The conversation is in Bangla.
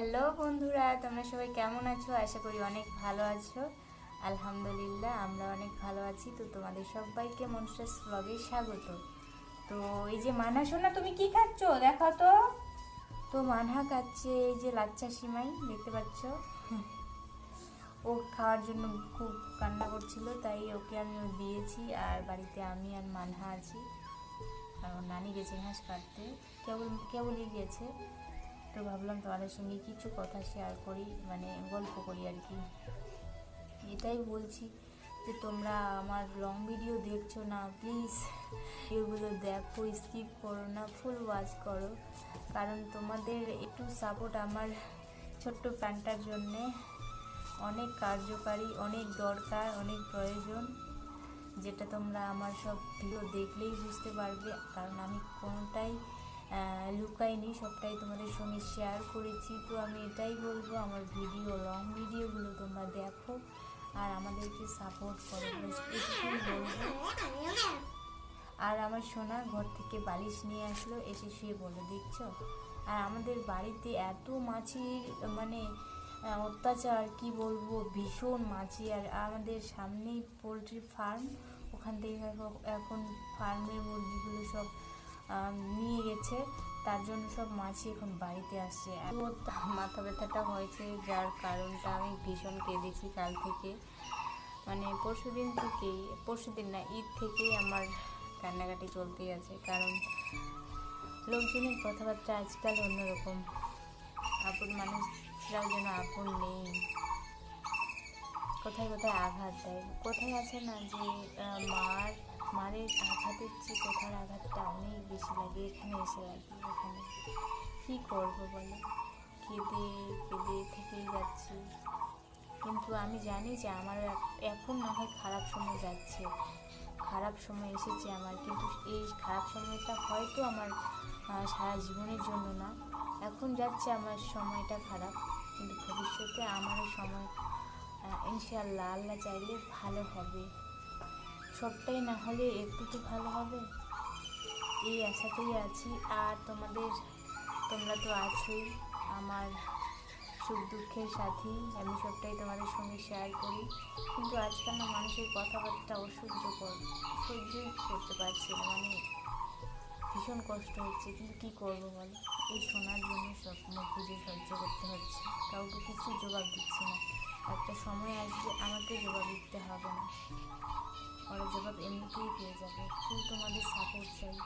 হ্যালো বন্ধুরা, তোমরা সবাই কেমন আছো? আশা করি অনেক ভালো আছো। আলহামদুলিল্লাহ, আমরা অনেক ভালো আছি। তো তোমাদের সবাইকে মনস্টার্স ব্লগে স্বাগত। তো এই যে মানহা শোনা তুমি কি খাচ্ছ? দেখো তো। তো মানহা খাচ্ছে এই যে লাচ্চা সিমাই, দেখতে পাচ্ছ? ও খাওয়ার জন্য খুব কান্না করছিল, তাই ওকে আমি ও দিয়েছি, আর বাড়িতে আমি আর মানহা আছি। আর ওর নানি গেছে ঘাস কাটতে। কেবল, কেবলই গেছে। তো ভাবলাম তোমাদের সঙ্গে কিছু কথা শেয়ার করি মানে গল্প করি আর কি। এটাই বলছি যে তোমরা আমার লং ভিডিও দেখছ না প্লিজ এগুলো দেখো স্কিপ করো না ফুল ওয়াচ করো। কারণ তোমাদের একটু সাপোর্ট আমার ছোট্ট প্যান্টটার জন্যে অনেক কার্যকারী, অনেক দরকার, অনেক প্রয়োজন, যেটা তোমরা আমার সব ভিডিও দেখলেই বুঝতে পারবে। কারণ আমি কোনোটাই লুকাইনি সবটাই তোমাদের সঙ্গে শেয়ার করেছি। তো আমি এটাই বলব, আমার ভিডিও লং ভিডিওগুলো তোমরা দেখো আর আমাদেরকে সাপোর্ট করো। আর আমার সোনা ঘর থেকে বালিশ নিয়ে আসলো, এসে শুয়ে বলে দেখছ? আর আমাদের বাড়িতে এত মাছির মানে অত্যাচার, কি বলব, ভীষণ মাছি। আর আমাদের সামনেই পোলট্রি ফার্ম ওখান থেকে এখন- ফার্মের মুরগিগুলো সব নিয়ে গেছে। তার জন্য সব মাছি এখন বাড়িতে আসছে। ওর মাথা ব্যথাটা হয়েছে, যার কারণটা আমি ভীষণ কেঁদেছি কাল থেকে। মানে পরশু দিন থেকেই, পরশু দিন না, ঈদ থেকেই আমার কান্নাকাটি চলতেই আছে। কারণ লোকজনের কথাবার্তা আজকাল অন্যরকম। আপন মানুষরাও যেন আপন নেই। কোথায় কোথায় আঘাত দেয়? কোথায় আছে না যে মার মারের আঘাতের চেয়ে কোথার আঘাতটা অনেক বেশি লাগে এখানে এসে লাগে এখানে। কী করব বলো? কেঁদে কেঁদে থেকেই যাচ্ছি। কিন্তু আমি জানি যে আমার এখন না হয় খারাপ সময় যাচ্ছে। খারাপ সময় এসেছে আমার, কিন্তু এই খারাপ সময়টা হয়তো আমার সারা জীবনের জন্য না। এখন যাচ্ছে আমার সময়টা খারাপ, কিন্তু ভবিষ্যতে আমারও সময় ইনশাআল্লাহ, আল্লাহ চাইলে ভালো হবে। সবটাই না হলে একটু তো ভালো হবে? এই আশাতেই আছি। আর তোমাদের, তোমরা তো আছোই, আমার সুখ দুঃখের সাথী। আমি সবটাই তোমাদের সঙ্গে শেয়ার করি। কিন্তু আজকাল না মানুষের কথাবার্তা অসহ্য কর সহ্যই করতে পারছি না। মানে ভীষণ কষ্ট হচ্ছে। কিন্তু কী করব বলো? এই শোনার জন্য সব বুঝে সহ্য করতে হচ্ছে। কাউকে কিছু জবাব দিচ্ছি না। একটা সময় আসবে, আমাকে জবাব দিতে হবে না। ওরা জবাব এমনিতেই পেয়ে যাবে শুধু তোমাদের সাপোর্ট চাই